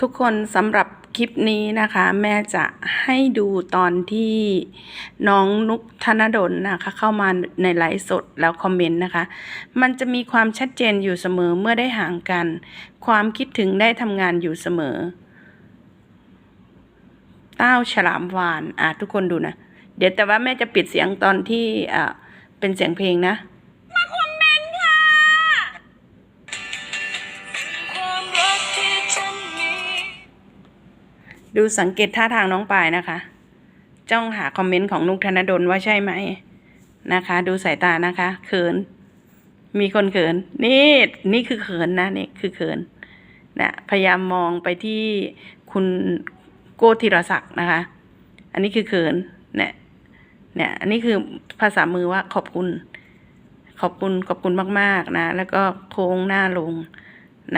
ทุกคนสำหรับคลิปนี้นะคะ แม่จะให้ดูตอนที่น้องนุกธนดลนะคะ เข้ามาในไลฟ์สดแล้วคอมเมนต์นะคะ มันจะมีความชัดเจนอยู่เสมอเมื่อได้ห่างกัน ความคิดถึงได้ทำงานอยู่เสมอ เต้าฉลามวานอะทุกคนดูนะ เดี๋ยวแต่ว่าแม่จะปิดเสียงตอนที่อ่าเป็นเสียงเพลงนะ ดูสังเกตท่าทางน้องปายนะคะ จ้องหาคอมเมนต์ของนุกธนดลว่าใช่ไหมนะคะ ดูสายตานะคะเขิน มีคนเขิน นี่ นี่คือเขินนะนี่คือเขินนะพยายามมองไปที่คุณโกธีรศักดิ์นะคะ อันนี้คือเขินเนี่ยเนี่ยอันนี้คือภาษามือว่าขอบคุณ ขอบคุณขอบคุณมาก ๆ นะ แล้วก็โค้งหน้าลง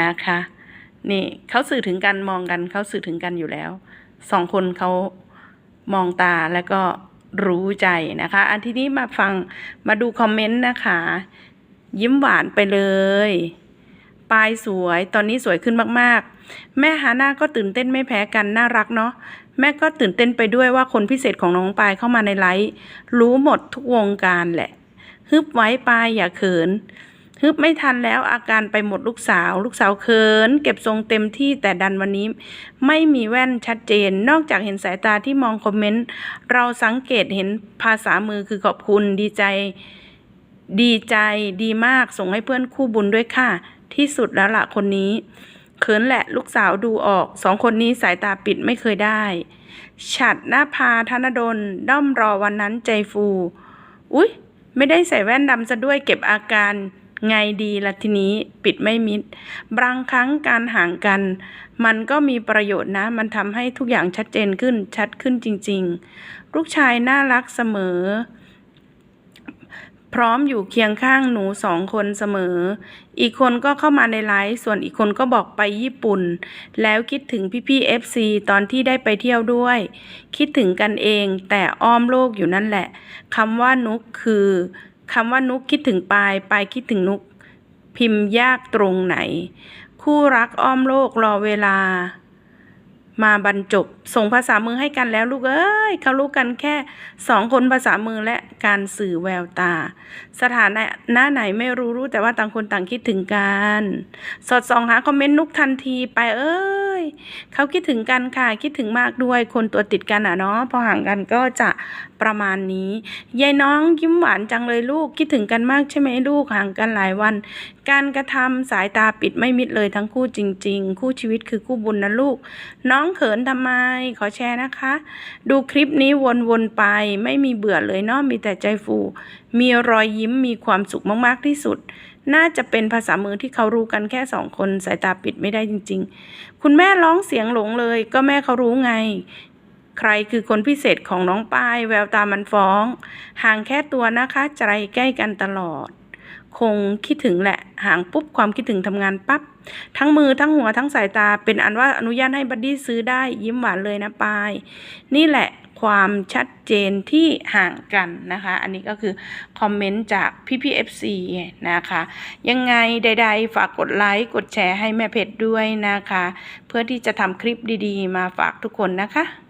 นะคะ นี่เขาสื่อถึงกันมองกันเขาสื่อถึงกันอยู่แล้วสองคนเขามองตาแล้วก็รู้ใจนะคะ อันที่นี้มาฟังมาดูคอมเมนต์นะคะ ยิ้มหวานไปเลยปลายสวยตอนนี้สวยขึ้นมากๆ แม่ฮาน่าก็ตื่นเต้นไม่แพ้กันน่ารักเนาะแม่ก็ตื่นเต้นไปด้วยว่าคนพิเศษของน้องปายเข้ามาในไลฟ์รู้หมดทุกวงการแหละฮึบไว้ปายอย่าเขิน ฮึบไม่ทันแล้วอาการไปหมดลูกสาว ลูกสาวเขิน เก็บทรงเต็มที่แต่ดันวันนี้ ไม่มีแว่นชัดเจน นอกจากเห็นสายตาที่มองคอมเมนต์ เราสังเกตเห็นภาษามือคือขอบคุณดีใจ ดีใจดีมากส่งให้เพื่อนคู่บุญด้วยค่ะ ที่สุดแล้วละคนนี้เขินแหละลูกสาวดูออก สองคนนี้สายตาปิดไม่เคยได้ ฉัดหน้าพาธนดลด้อมรอวันนั้นใจฟู อุ๊ย ไม่ได้ใส่แว่นดำซะด้วยเก็บอาการ ไงดีละทีนี้ปิดไม่มิด บางครั้งการห่างกัน มันก็มีประโยชน์นะ มันทำให้ทุกอย่างชัดเจนขึ้นชัดขึ้นจริง ๆ ลูกชายน่ารักเสมอ พร้อมอยู่เคียงข้างหนูสองคนเสมอ อีกคนก็เข้ามาในไลฟ์ส่วนอีกคนก็บอกไปญี่ปุ่น แล้วคิดถึงพี่ๆเอฟซีตอนที่ได้ไปเที่ยวด้วย คิดถึงกันเองแต่อ้อมโลกอยู่นั่นแหละคำว่านุกคือ คำว่านุกคิดถึงปลายปลายคิดถึงนุก พิมพ์ยากตรงไหน คู่รักอ้อมโลกรอเวลา มาบรรจบ ส่งภาษามือให้กันแล้วลูกเอ้ยเขารู้กันแค่สองคนภาษามือและการสื่อแววตา สถานะหน้าไหนไม่รู้รู้แต่ว่าต่างคนต่างคิดถึงกัน สอดส่องหาคอมเมนต์นุกทันทีไปเอ้ยเขาคิดถึงกันค่ะคิดถึงมากด้วยคนตัวติดกันอะเนาะพอห่างกันก็จะประมาณนี้ยายน้องยิ้มหวานจังเลยลูกคิดถึงกันมากใช่ไหมลูกห่างกันหลายวัน การกระทำสายตาปิดไม่มิดเลยทั้งคู่จริง ๆ คู่ชีวิตคือคู่บุญนะลูก น้องเขินทำไม ขอแชร์นะคะ ดูคลิปนี้วนๆไปไม่มีเบื่อเลยเนาะมีแต่ใจฟู มีรอยยิ้มมีความสุขมากๆที่สุด น่าจะเป็นภาษามือที่เขารู้กันแค่สองคนสายตาปิดไม่ได้จริง ๆ คุณแม่ร้องเสียงหลงเลย ก็แม่เขารู้ไงใครคือคนพิเศษของน้องป้าย แววตามันฟ้อง ห่างแค่ตัวนะคะ ใจใกล้กันตลอด คงคิดถึงแหละห่างปุ๊บความคิดถึงทำงานปั๊บทั้งมือทั้งหัวทั้งสายตา เป็นอันว่าอนุญาตให้บัดดี้ซื้อได้ยิ้มหวานเลยนะปาย นี่แหละความชัดเจนที่ห่างกันนะคะ อันนี้ก็คือคอมเมนต์จากพี่พีเอฟซีนะคะ ยังไงใดๆ ฝากกดไลค์ กดแชร์ให้แม่เพชรด้วยนะคะ เพื่อที่จะทำคลิปดีๆ มาฝากทุกคนนะคะ